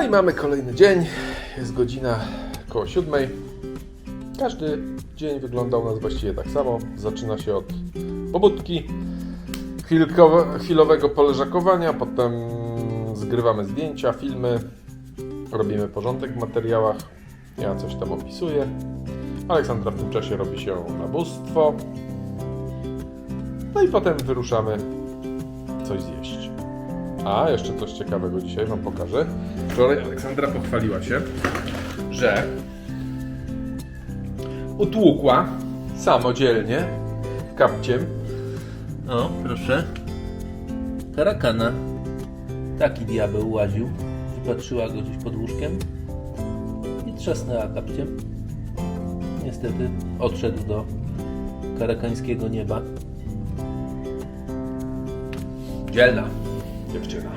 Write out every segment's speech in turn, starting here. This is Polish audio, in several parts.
No i mamy kolejny dzień. Jest godzina koło siódmej. Każdy dzień wygląda u nas właściwie tak samo. Zaczyna się od pobudki, chwilowego poleżakowania, potem zgrywamy zdjęcia, filmy, robimy porządek w materiałach. Ja coś tam opisuję. Aleksandra w tym czasie robi się na bóstwo. No i potem wyruszamy coś zjeść. A, jeszcze coś ciekawego dzisiaj Wam pokażę. Wczoraj Aleksandra pochwaliła się, że utłukła samodzielnie kapciem O, proszę. Karakana. Taki diabeł łaził. Wypatrzyła go gdzieś pod łóżkiem i trzasnęła kapciem. Niestety odszedł do karakańskiego nieba. Dzielna dziewczyna.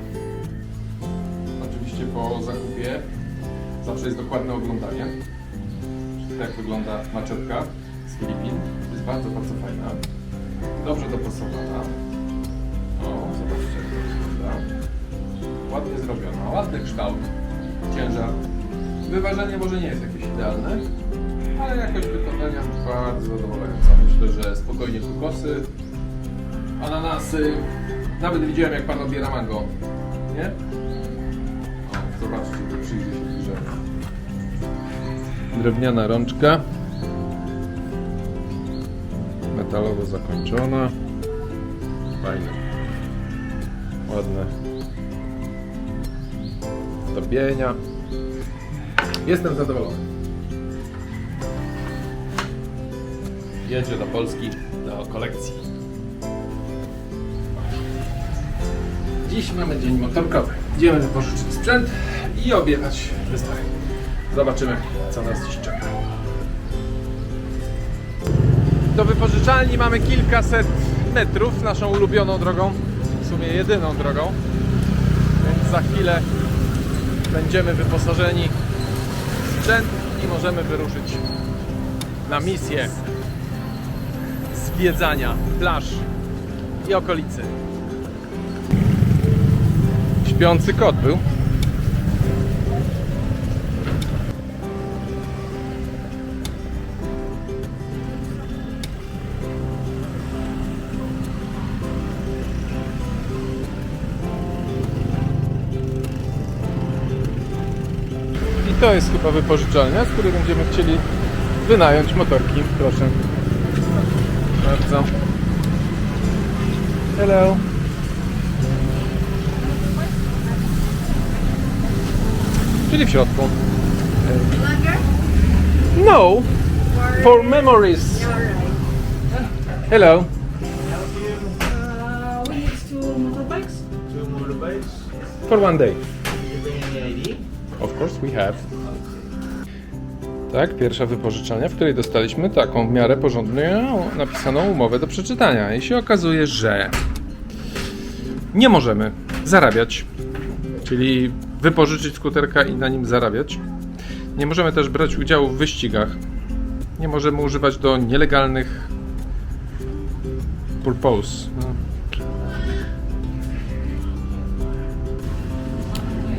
Po zakupie zawsze jest dokładne oglądanie. Jak wygląda maczetka z Filipin. Jest bardzo, bardzo fajna. Dobrze dopasowana. O, zobaczcie jak to wygląda. Ładnie zrobiona, ładny kształt, ciężar. Wyważenie może nie jest jakieś idealne, ale jakość wykonania bardzo zadowalająca. Myślę, że spokojnie kokosy, ananasy. Nawet widziałem jak pan odbiera mango. Nie? Przyjrzy się bliżej. Drewniana rączka. Metalowo zakończona. Fajne. Ładne. Zdobienia. Jestem zadowolony. Jedzie do Polski do kolekcji. Dziś mamy dzień motorkowy. Idziemy wypożyczyć sprzęt i objechać wystawę. Zobaczymy, co nas dziś czeka. Do wypożyczalni mamy kilkaset metrów, naszą ulubioną drogą, w sumie jedyną drogą. Więc za chwilę będziemy wyposażeni w sprzęt i możemy wyruszyć na misję zwiedzania plaż i okolicy. Śpiący kot był. To jest chyba wypożyczalnia, z której będziemy chcieli wynająć motorki. Proszę. Bardzo. Hello. Czyli w środku. No, for memories. Hello. For one day. Of course we have. Tak, pierwsza wypożyczalnia, w której dostaliśmy taką w miarę porządnie napisaną umowę do przeczytania. I się okazuje, że nie możemy zarabiać, czyli wypożyczyć skuterka i na nim zarabiać. Nie możemy też brać udziału w wyścigach. Nie możemy używać do nielegalnych purpose.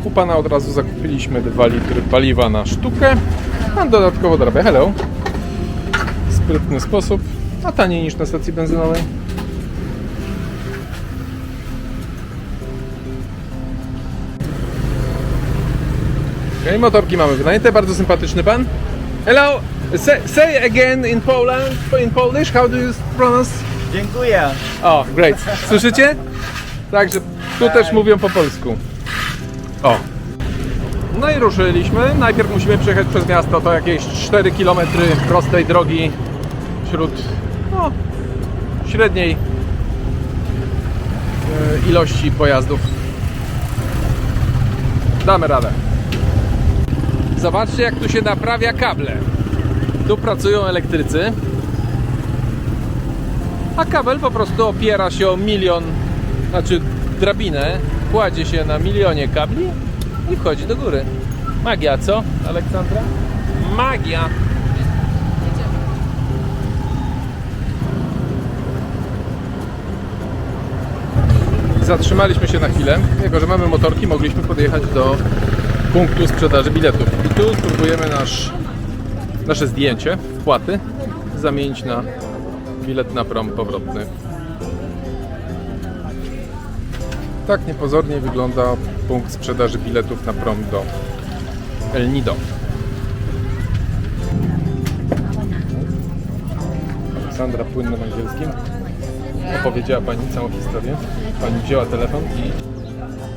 U pana od razu zakupiliśmy 2 litry paliwa na sztukę. Pan dodatkowo dorabia. Hello. Sprytny sposób, a taniej niż na stacji benzynowej. Okej, motorki mamy wynajęte. Bardzo sympatyczny pan. Hello. Say, say again in Poland, in Polish. How do you pronounce? Dziękuję. O, great. Słyszycie? Także tu też mówią po polsku. O. No i ruszyliśmy. Najpierw musimy przejechać przez miasto. To jakieś 4 km prostej drogi wśród no, średniej e, ilości pojazdów. Damy radę. Zobaczcie jak tu się naprawia kable. Tu pracują elektrycy. A kabel po prostu opiera się o milion, znaczy drabinę, kładzie się na milionie kabli i wchodzi do góry. Magia, co, Aleksandra? Magia! Zatrzymaliśmy się na chwilę. Jako, że mamy motorki, mogliśmy podjechać do punktu sprzedaży biletów. I tu spróbujemy nasz, nasze zdjęcie, wpłaty, zamienić na bilet na prom powrotny. Tak niepozornie wygląda punkt sprzedaży biletów na prom do El Nido. Sandra płynnym angielskim opowiedziała Pani całą historię. Pani wzięła telefon i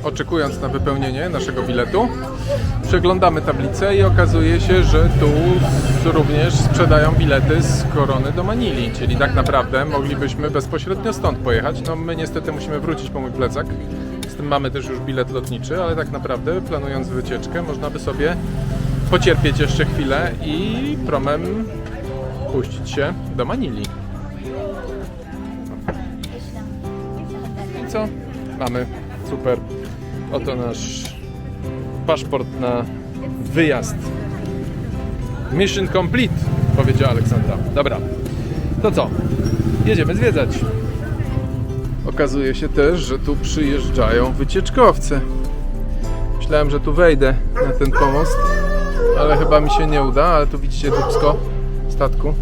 oczekując na wypełnienie naszego biletu, przeglądamy tablicę i okazuje się, że tu również sprzedają bilety z Korony do Manili, czyli tak naprawdę moglibyśmy bezpośrednio stąd pojechać. No my niestety musimy wrócić po mój plecak. Tym mamy też już bilet lotniczy, ale tak naprawdę planując wycieczkę można by sobie pocierpieć jeszcze chwilę i promem puścić się do Manili. I co? Mamy. Super. Oto nasz paszport na wyjazd. Mission complete, powiedziała Aleksandra. Dobra. To co? Jedziemy zwiedzać. Okazuje się też, że tu przyjeżdżają wycieczkowcy. Myślałem, że tu wejdę na ten pomost, ale chyba mi się nie uda, ale tu widzicie dubsko statku.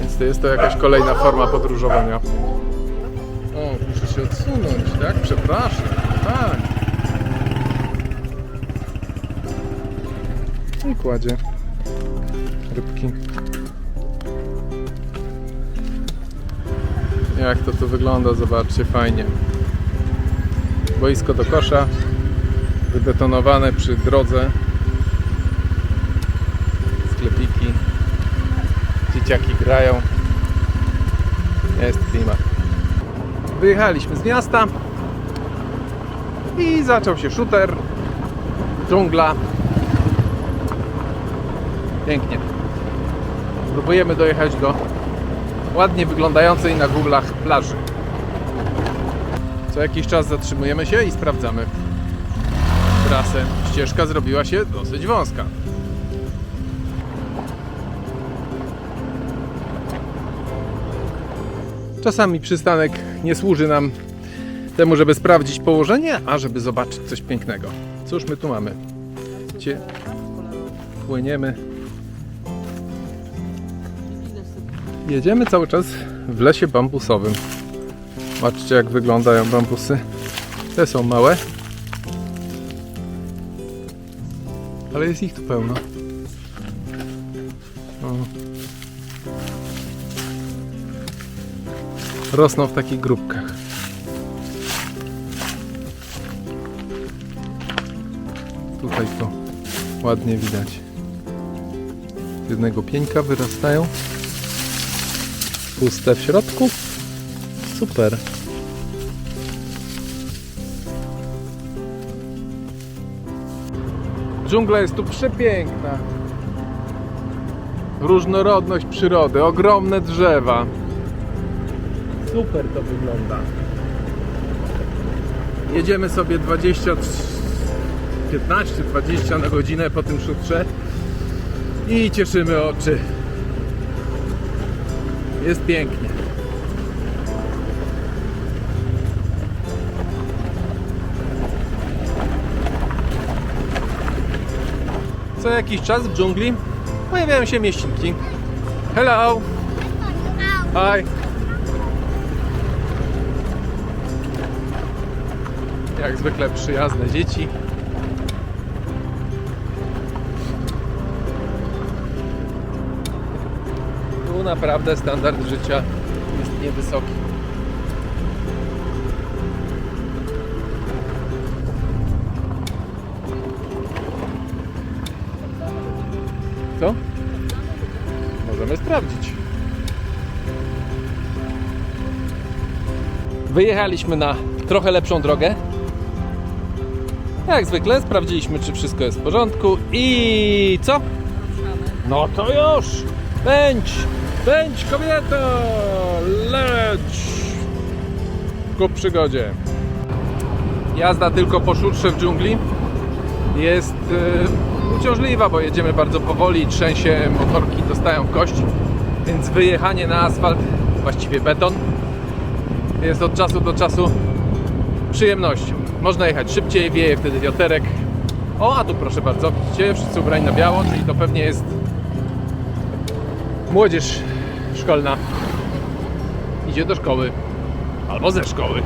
Więc to jest to jakaś kolejna forma podróżowania. O, muszę się odsunąć, tak? Przepraszam. Tak. I kładzie rybki. Jak to tu wygląda, zobaczcie, fajnie. Boisko do kosza, wybetonowane przy drodze. Sklepiki. Dzieciaki grają. Jest klimat. Wyjechaliśmy z miasta i zaczął się shooter, dżungla. Pięknie. Próbujemy dojechać do ładnie wyglądającej na Google'ach plaży. Co jakiś czas zatrzymujemy się i sprawdzamy trasę. Ścieżka zrobiła się dosyć wąska. Czasami przystanek nie służy nam temu, żeby sprawdzić położenie, a żeby zobaczyć coś pięknego. Cóż my tu mamy? Gdzie płyniemy? Jedziemy cały czas w lesie bambusowym. Patrzcie jak wyglądają bambusy. Te są małe. Ale jest ich tu pełno. O. rosną w takich grupkach. Tutaj to ładnie widać. Z jednego pieńka wyrastają. Puste w środku. Super. Dżungla jest tu przepiękna. Różnorodność przyrody, ogromne drzewa. Super to wygląda. Jedziemy sobie 20, 15-20 na godzinę po tym szutrze i cieszymy oczy. Jest pięknie. Co jakiś czas w dżungli pojawiają się mieścinki. Hello! Hi! Jak zwykle przyjazne dzieci. Naprawdę standard życia jest niewysoki. Co? Możemy sprawdzić. Wyjechaliśmy na trochę lepszą drogę. Jak zwykle sprawdziliśmy, czy wszystko jest w porządku i co? No to już! Pędź! Pędź kobieto! Leć! Ku przygodzie. Jazda tylko po szutrze w dżungli jest yy, uciążliwa, bo jedziemy bardzo powoli, trzęsie, motorki dostają w kość, więc wyjechanie na asfalt, właściwie beton, jest od czasu do czasu przyjemnością. Można jechać szybciej, wieje wtedy wiaterek, O, a tu proszę bardzo, widzicie, wszyscy ubrani na biało, czyli to pewnie jest młodzież szkolna. Idzie do szkoły. Albo ze szkoły.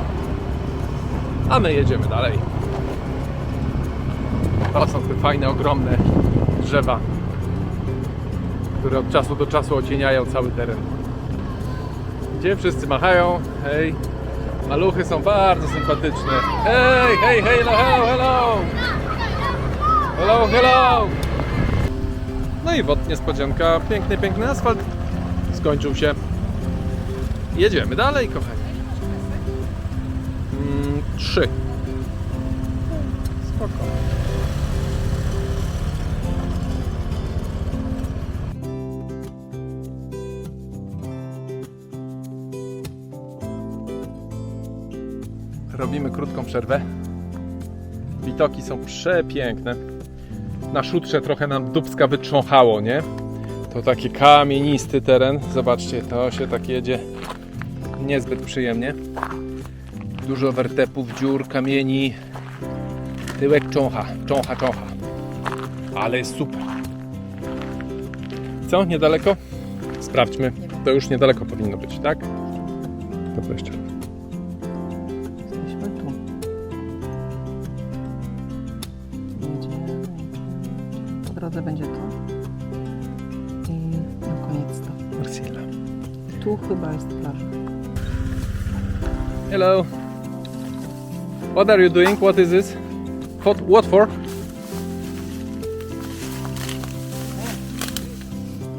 A my jedziemy dalej. To są te fajne, ogromne drzewa, które od czasu do czasu ocieniają cały teren. Gdzie wszyscy machają. Hej. Maluchy są bardzo sympatyczne. Hej, hej, hej, hello, hello, hello. Hello, hello. No i wod niespodzianka. Piękny, piękny asfalt. Skończył się. Jedziemy dalej, kochani. Mm, trzy. Spoko. Robimy krótką przerwę. Widoki są przepiękne. Na szutrze trochę nam dubska wytrząchało, nie? To taki kamienisty teren. Zobaczcie, to się tak jedzie niezbyt przyjemnie. Dużo wertepów, dziur, kamieni. Tyłek czącha, czącha, czącha. Ale jest super. Co? Niedaleko? Sprawdźmy. To już niedaleko powinno być, tak? To jeszcze. Tu chyba jest plaża. Hello. What are you doing? What is this? What, what for?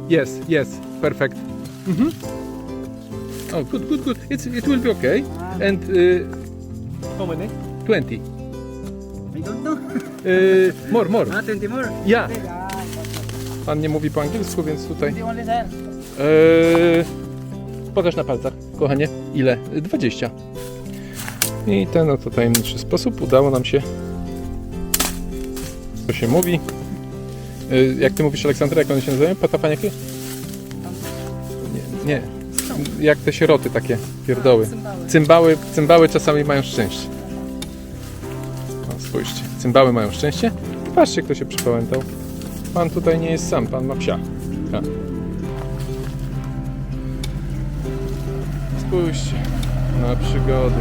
Yes, yes, perfect. Mhm. Oh, good, good, good. It's, it will be okay. And uh, how many? 20. I don't know. Uh, more, more. Ah, 20 more. Yeah. Ah, Pan nie mówi po angielsku, więc tutaj. Eee, pokaż na palcach, kochanie. Ile? 20. I ten oto tajemniczy sposób udało nam się. Co się mówi? Eee, jak ty mówisz, Aleksandra, jak one się nazywają? Patapaniaki? Nie, nie. Jak te sieroty takie, pierdoły. Cymbały, cymbały czasami mają szczęście. O, spójrzcie, cymbały mają szczęście. Patrzcie, kto się przypamiętał. Pan tutaj nie jest sam, pan ma psia. Ha. Spójrzcie na przygody.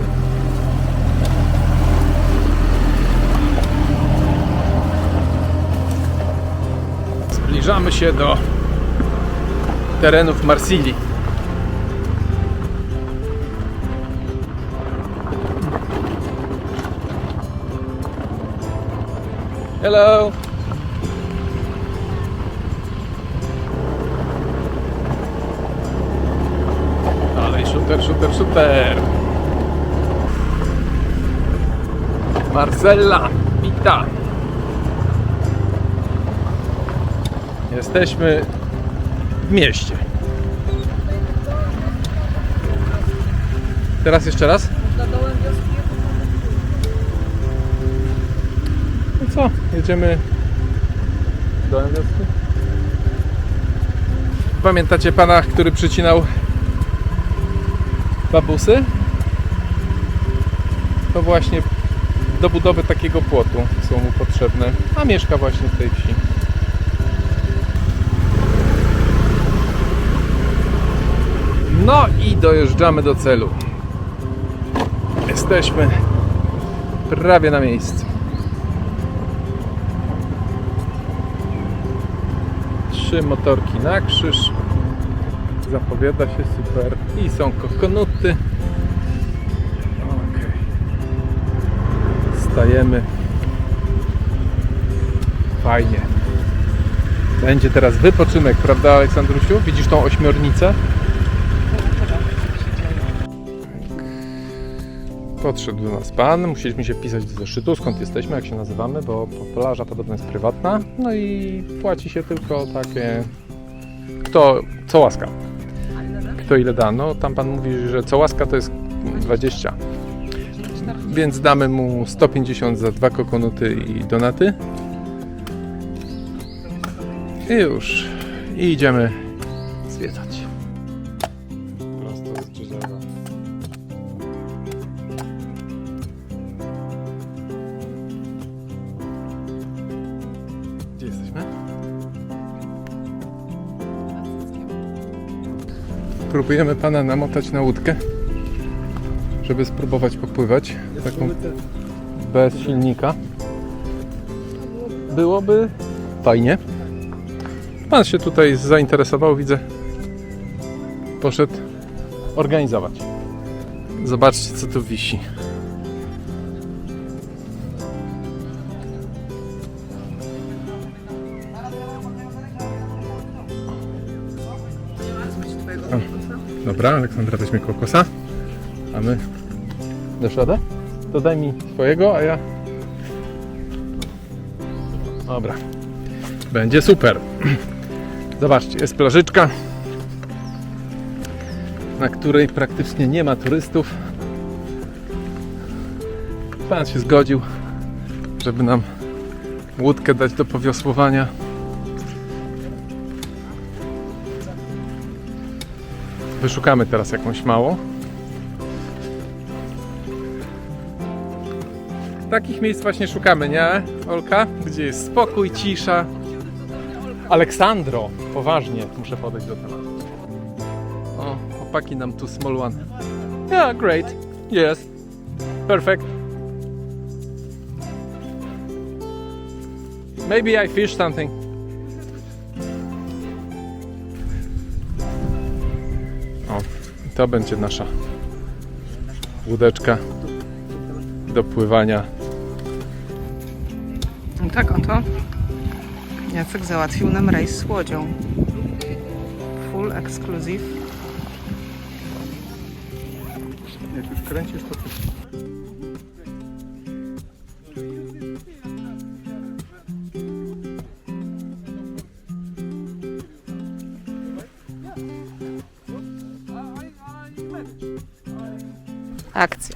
Zbliżamy się do terenów Marsylii. Hello. Shooter, shooter. Marcella, wita. Jesteśmy w mieście. Teraz jeszcze raz. No co, jedziemy do? Pamiętacie pana, który przycinał babusy? To właśnie do budowy takiego płotu są mu potrzebne, a mieszka właśnie w tej wsi. No i dojeżdżamy do celu. Jesteśmy prawie na miejscu. Trzy motorki na krzyż. Zapowiada się super. I są kokonuty. Okej. Stajemy. Fajnie. Będzie teraz wypoczynek, prawda Aleksandrusiu? Widzisz tą ośmiornicę? Podszedł do nas pan, musieliśmy się wpisać do zeszytu, skąd jesteśmy, jak się nazywamy, bo plaża podobno jest prywatna. No i płaci się tylko takie, kto, co łaska. Kto ile da. No tam pan mówi, że co łaska to jest 20. Więc damy mu 150 za dwa kokonuty i donaty. I już. I idziemy próbujemy pana namotać na łódkę, żeby spróbować popływać taką bez silnika. Byłoby fajnie. Pan się tutaj zainteresował, widzę. Poszedł organizować. Zobaczcie, co tu wisi. Dobra, Aleksandra weźmie kokosa. A my... Dasz radę? To daj mi swojego, a ja... Dobra. Będzie super. Zobaczcie, jest plażyczka, na której praktycznie nie ma turystów. Pan się zgodził, żeby nam łódkę dać do powiosłowania. Wyszukamy teraz jakąś małą. Takich miejsc właśnie szukamy, nie, Olka? Gdzie jest spokój, cisza. Aleksandro, poważnie, muszę podejść do tematu. O, chłopaki nam tu small one. Yeah, great. Yes. Perfect. Maybe I fish something. To będzie nasza łódeczka do pływania. No tak oto Jacek załatwił nam rejs z łodzią. Full exclusive. Jak już kręcisz, to Akcja.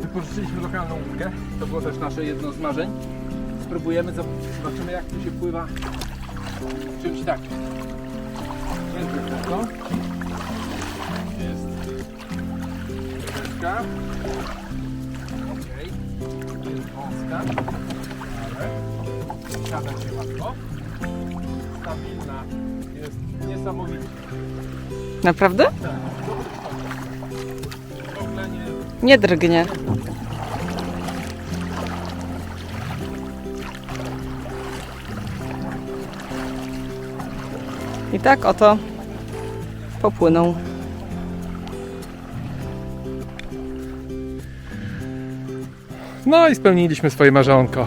Wypożyczyliśmy lokalną łódkę. To było też nasze jedno z marzeń. Spróbujemy, zobaczymy jak tu się pływa czymś takim. Jest wysoko. Jest wysoko. Okej. Jest wąska. Ale siada się łatwo. Stabilna. Jest niesamowicie. Naprawdę? Ogóle nie Nie drgnie. I tak oto popłynął. No i spełniliśmy swoje marzonko.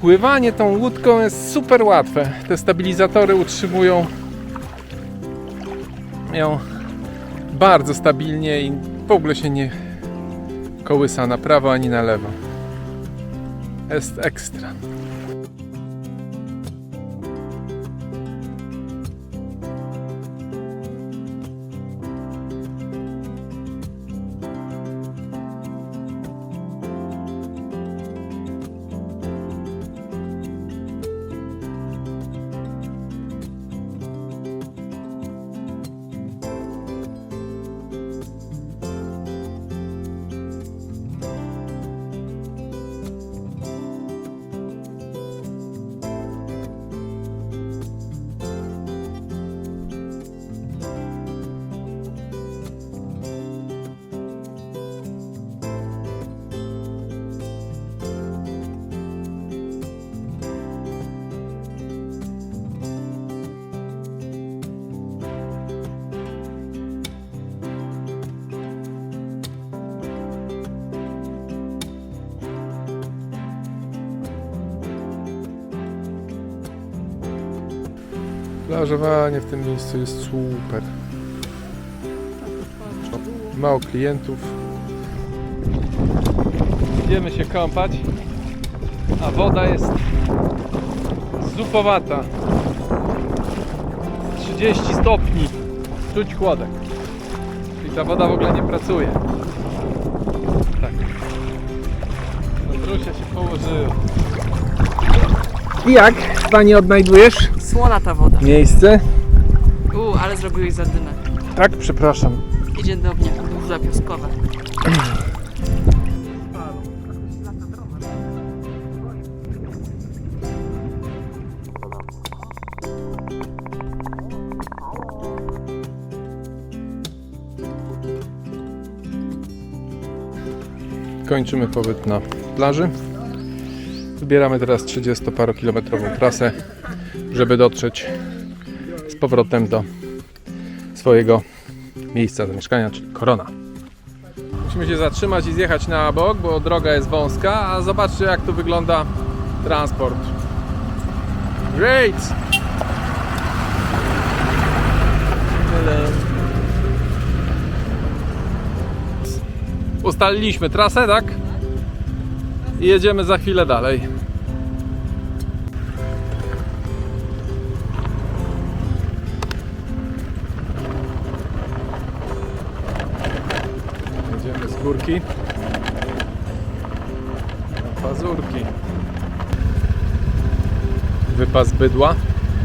Pływanie tą łódką jest super łatwe. Te stabilizatory utrzymują ją bardzo stabilnie i w ogóle się nie kołysa na prawo ani na lewo. Jest ekstra. Plażowanie w tym miejscu jest super. Mało klientów. Idziemy się kąpać, a woda jest zupowata. 30 stopni. Czuć chłodek. Czyli ta woda w ogóle nie pracuje. Tak. Andrusia się położyła. I jak Pani odnajdujesz Słona ta woda. Miejsce? U, ale zrobiłeś zadymę. Tak, przepraszam. Idzie do mnie, burza piaskowa. Kończymy pobyt na plaży. Zbieramy teraz 30-parokilometrową trasę żeby dotrzeć z powrotem do swojego miejsca zamieszkania, czyli Korona. Musimy się zatrzymać i zjechać na bok, bo droga jest wąska, a zobaczcie jak tu wygląda transport. Great! Ustaliliśmy trasę, tak? I jedziemy za chwilę dalej. Na pazurki. Wypas bydła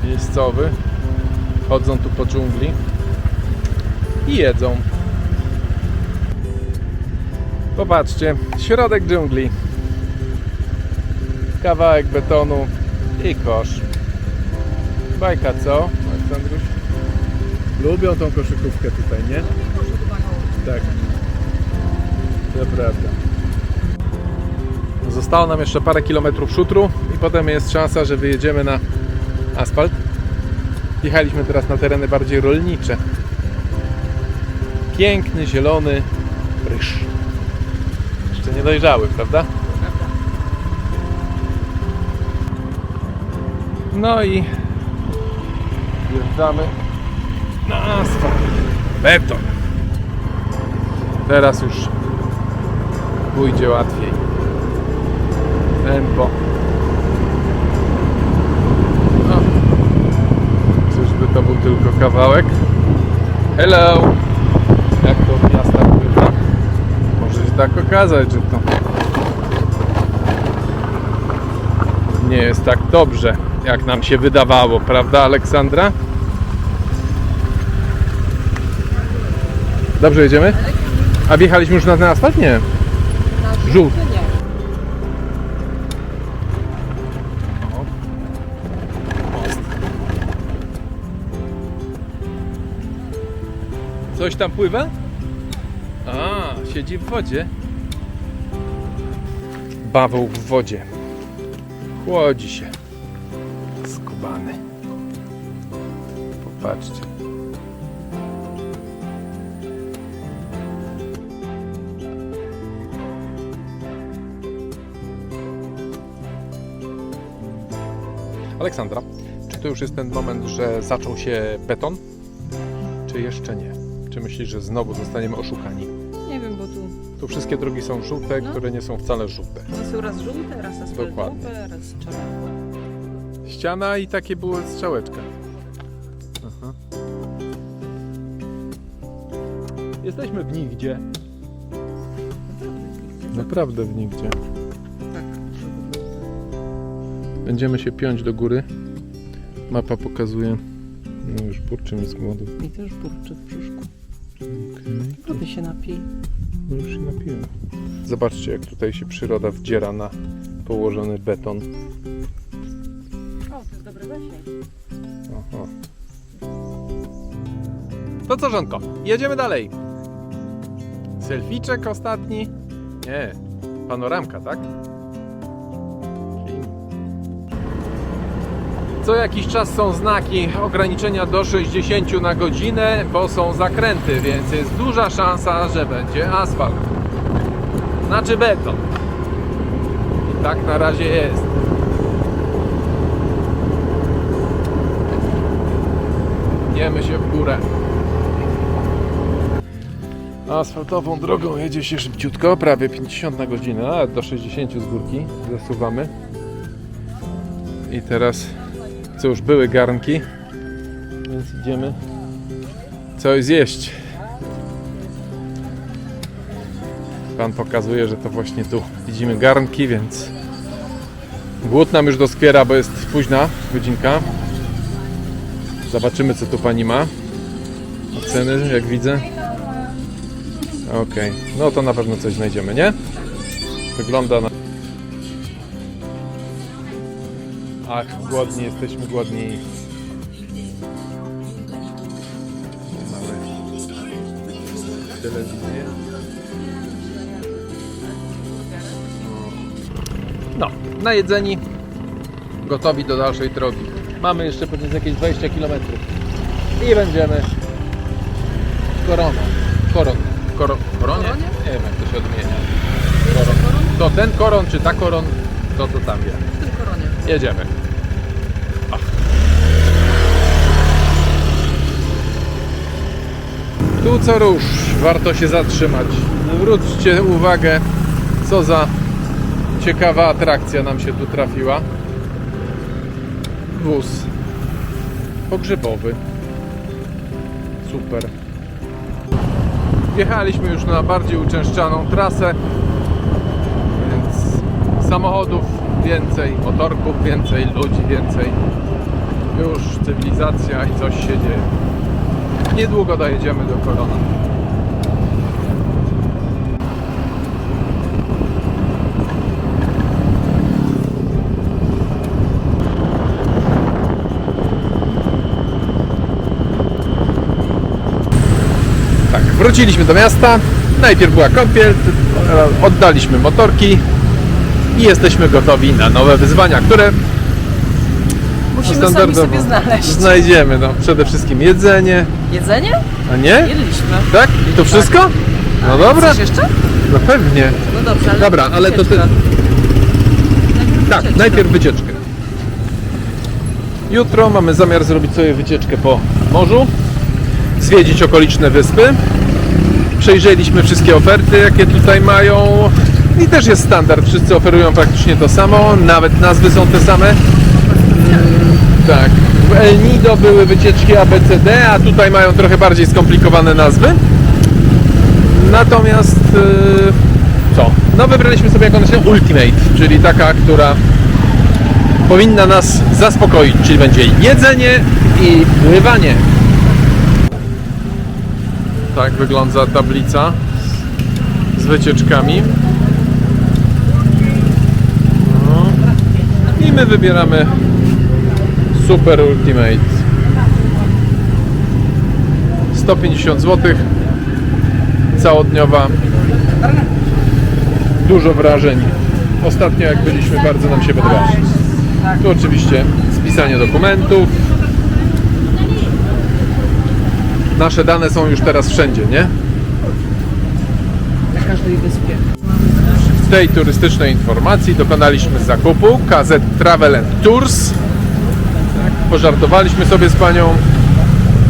miejscowy. Chodzą tu po dżungli i jedzą. Popatrzcie, środek dżungli. Kawałek betonu i kosz. Bajka co, Aleksandruś? Lubią tą koszykówkę tutaj, nie? Tak. To prawda. Zostało nam jeszcze parę kilometrów szutru i potem jest szansa, że wyjedziemy na asfalt. Jechaliśmy teraz na tereny bardziej rolnicze. Piękny, zielony ryż. Jeszcze nie dojrzały, prawda? No i wjeżdżamy na asfalt. Beton. Teraz już pójdzie łatwiej. Tempo. No. Czyżby to był tylko kawałek? Hello! Jak to w miastach bywa? Może się tak okazać, że to nie jest tak dobrze, jak nam się wydawało, prawda Aleksandra? Dobrze jedziemy? A wjechaliśmy już na ten asfalt? Nie. Coś tam pływa? A, siedzi w wodzie. Baweł w wodzie. Chłodzi się. Skubany. Popatrzcie. Aleksandra, czy to już jest ten moment, że zaczął się beton? Czy jeszcze nie? Czy myślisz, że znowu zostaniemy oszukani? Nie wiem, bo tu Tu wszystkie drogi są żółte, No. które nie są wcale żółte. one są raz żółte, raz Dokładnie. asfaltowe, raz czerwone. Ściana i takie było strzałeczka. Aha. Jesteśmy w nigdzie. Naprawdę w nigdzie. Będziemy się piąć do góry. Mapa pokazuje. No już burczy mi z głodu. I też burczy w brzuszku. Okej. Wody się napij. No już się napiłem. Zobaczcie, jak tutaj się przyroda wdziera na położony beton. O, to jest dobry zasięg. Aha. To co, Żonko? Jedziemy dalej. Selficzek ostatni? Nie. Panoramka, tak? Co jakiś czas są znaki ograniczenia do 60 na godzinę, bo są zakręty, więc jest duża szansa, że będzie asfalt. Znaczy beton. I tak na razie jest. Pniemy się w górę. Asfaltową drogą jedzie się szybciutko, prawie 50 na godzinę, nawet do 60 z górki zasuwamy. I teraz, co już były garnki, więc idziemy coś zjeść. Pan pokazuje, że to właśnie tu widzimy garnki, więc głód nam już doskwiera, bo jest późna godzinka. Zobaczymy, co tu pani ma. Ceny, jak widzę. Okej, no to na pewno coś znajdziemy, nie? Wygląda na... Ach, głodni, jesteśmy głodni. Mamy telewizję. No, najedzeni, gotowi do dalszej drogi. Mamy jeszcze pewnie jakieś 20 km i będziemy koroną. Koron. Koro, koronie? Nie wiem jak to się odmienia. Koron. To ten koron czy ta koron, to to tam wie. Jedziemy. Tu co rusz, warto się zatrzymać. Zwróćcie uwagę, co za ciekawa atrakcja nam się tu trafiła. Wóz pogrzebowy. Super. Wjechaliśmy już na bardziej uczęszczaną trasę, więc samochodów więcej, motorków więcej, ludzi więcej. Już cywilizacja i coś się dzieje. Niedługo dojedziemy do Korona. Tak, wróciliśmy do miasta. Najpierw była kąpiel, oddaliśmy motorki i jesteśmy gotowi na nowe wyzwania, które Musimy sami standardowo sobie znaleźć. znajdziemy. No, przede wszystkim jedzenie, Jedzenie? a nie? Jedliśmy. Tak? I to wszystko? No dobra, jeszcze? no pewnie. No dobrze, ale Dobra, ale to ty... wycieczka. Tak, wycieczka. najpierw wycieczkę. Jutro mamy zamiar zrobić sobie wycieczkę po morzu, zwiedzić okoliczne wyspy. Przejrzeliśmy wszystkie oferty, jakie tutaj mają. I też jest standard, wszyscy oferują praktycznie to samo, nawet nazwy są te same. Tak, w El Nido były wycieczki ABCD, a tutaj mają trochę bardziej skomplikowane nazwy. Natomiast yy, co? No wybraliśmy sobie jakąś Ultimate, czyli taka, która powinna nas zaspokoić, czyli będzie jedzenie i pływanie. Tak wygląda tablica z wycieczkami. No. I my wybieramy Super Ultimate. 150 zł. Całodniowa. Dużo wrażeń. Ostatnio jak byliśmy, bardzo nam się podobało. Tu oczywiście spisanie dokumentów. Nasze dane są już teraz wszędzie, nie? Na każdej wyspie. Tej turystycznej informacji dokonaliśmy zakupu KZ Travel and Tours. Tak, pożartowaliśmy sobie z panią.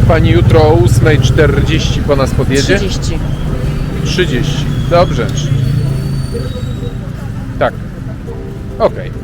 Pani jutro o 8.40 po nas podjedzie. 30. 30. Dobrze. Tak. Okej.